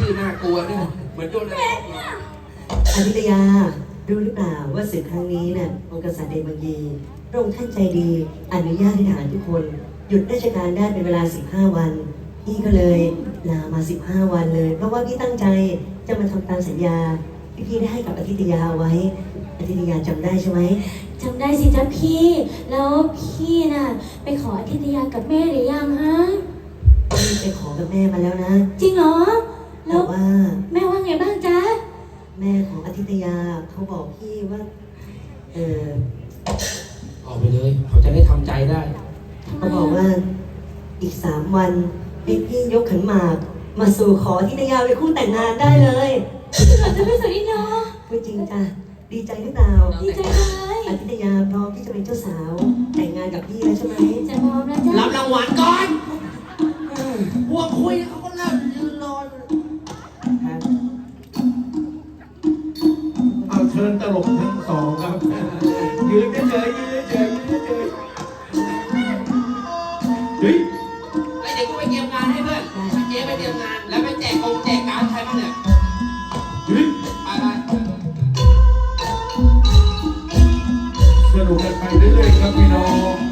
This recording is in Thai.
ชื่อน่ากลัวเนี่ยเหมือนโดนอะไรเข้ามาอยุธยารู้หรือเปล่าว่าศึกครั้งนี้เนี่ยองค์กษัตริย์เดบังยีพระองค์ท่านใจดีอนุญาตให้ทหารทุกคน หยุดราชการได้เป็นเวลา 15 วัน พี่ก็เลยลามา 15 วันเลย เพราะว่าพี่ตั้งใจจะมาทำตามสัญญาที่พี่ได้ให้กับอธิตยาเอาไว้อธิตยาจำได้ใช่ไหมจำได้สิจ๊ะพี่ แล้วพี่น่ะ ไปขออธิตยากับแม่หรือยังฮะพี่ไปขอกับแม่มาแล้วนะ จริงเหรอ แล้แต่วว่า แม่ว่าไงบ้างจ๊ะ แม่ของอธิตยาเขาบอกพี่ว่า เออออกไปเลย เขาจะได้ทำใจได้ เขาบอกว่าอีกสามวันพี่พี่ยกขันหมาก มาสู่ขออธิตยาเป็นคู่แต่งงานได้เลยจริงเหรอจ๊ะพี่สุรินทร์พูดจริงจ้ะดีใจหรือเปล่าดีใจเลยอธิตยาพร้อมที่จะเป็นเจ้าสาวแต่งงานกับพี่แล้วใช่ไหมจะพร้อม ไอเด็กกูไปเตรียมงานให้เพื่อนให้เจ๊ไปเตรียมงาน แล้วไปแจกกงแจกการดใครบ้างเนี่ยเฮ้ยไปไปสนุกกันไปเรื่อยๆครับพี่น้อง